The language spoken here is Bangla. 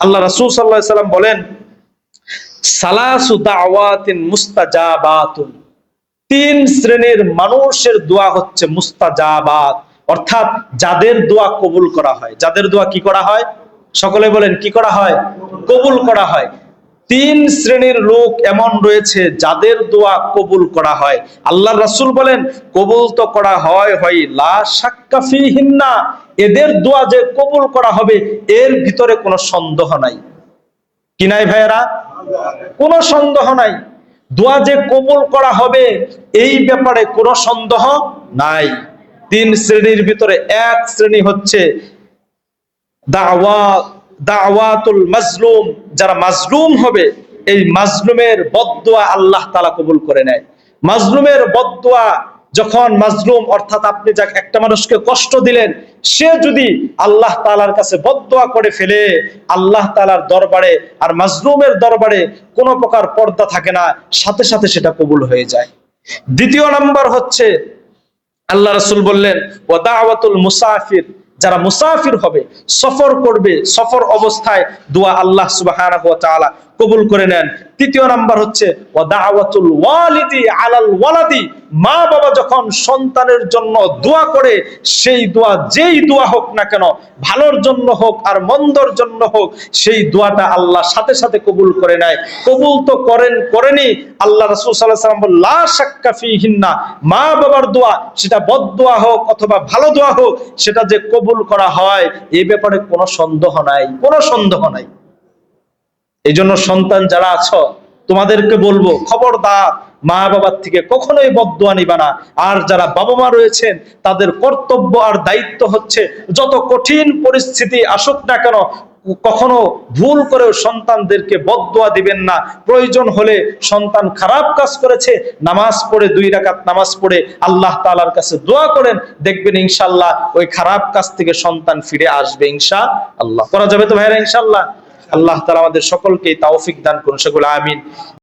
আল্লাহ রাসূল সাল্লাল্লাহু সাল্লাম বলেন, সালাসু দাওয়াতিন মুস্তাজাবাতুন। তিন শ্রেণির মানুষের দোয়া হচ্ছে মুস্তাজাবাত, অর্থাৎ যাদের দোয়া কবুল করা হয়। যাদের দোয়া কি করা হয়? সকলে বলেন, কি করা হয়? কবুল করা হয়। তিন শ্রেণির লোক এমন রয়েছে যাদের দোয়া কবুল করা হয়। আল্লাহ রাসুল বলেন, কবুল তো করা হয় হয় লা ফিহিন্না এদের দোয়া যে কবুল করা হবে, এর ভিতরে কোনো সন্দেহ নাই। কি নাই ভাইয়েরা? কোনো সন্দেহ নাই। দোয়া যে কবুল করা হবে, এই ব্যাপারে কোনো সন্দেহ নাই। তিন শ্রেণির ভিতরে এক শ্রেণি হচ্ছে দাওয়া, দাওয়াতুল মাজলুম। যারা মাজলুম হবে, এই মাজলুমের বদদোয়া আল্লাহ তাআলা কবুল করে নেয়। মাজলুমের বদদোয়া যখন মাজলুম, অর্থাৎ আপনি যাকে একটা মানুষকে কষ্ট দিলেন, সে যদি আল্লাহ তাআলার কাছে বদদোয়া করে ফেলে, আল্লাহ তাআলার দরবারে আর মাজলুমের দরবারে কোনো প্রকার পর্দা থাকে না, সাথে সাথে সেটা কবুল হয়ে যায়। দ্বিতীয় নাম্বার হচ্ছে, আল্লাহ রসুল বললেন ও দাওয়াতুল মুসাফির যারা মুসাফির হবে, সফর করবে, সফর অবস্থায় দোয়া আল্লাহ তাআলা কবুল করে নেন। তৃতীয় নাম্বার হচ্ছে মা বাবা যখন সন্তানের জন্য দোয়া করে, সেই দোয়া যেই দোয়া হোক না কেন, ভালোর জন্য হোক আর মন্দর জন্য হোক, সেই দোয়াটা আল্লাহ সাথে সাথে কবুল করে নেয়। কবুল তো করেন, করেনি, আল্লাহ রাসূল সাল্লাল্লাহু আলাইহি মা বাবার দোয়া, সেটা বদ দোয়া হোক অথবা ভালো দোয়া হোক, সেটা যে কবুল করা হয় এই ব্যাপারে কোনো সন্দেহ নাই, কোনো সন্দেহ নাই। এই জন্য সন্তান যারা আছো, তোমাদেরকে বলব, খবরদার মা বাবার থেকে কখনোই বদুয়া নিবা না। আর যারা বাবা মা রয়েছেন, তাদের কর্তব্য আর দায়িত্ব হচ্ছে, যত কঠিন পরিস্থিতি আসুক না কেন, কখনো ভুল করেও সন্তানদেরকে বদদোয়া দিবেন না। প্রয়োজন হলে সন্তান খারাপ কাজ করেছে, নামাজ পড়ে দুই রাকাত নামাজ পড়ে আল্লাহ তালার কাছে দোয়া করেন, দেখবেন ইনশাল্লাহ ওই খারাপ কাজ থেকে সন্তান ফিরে আসবে ইনশা আল্লাহ করা যাবে তো ভাইরা ইনশাআল্লাহ? আল্লাহ তারা আমাদের সকলকে তাওফিক দান করুন। সেগুলো আমিন।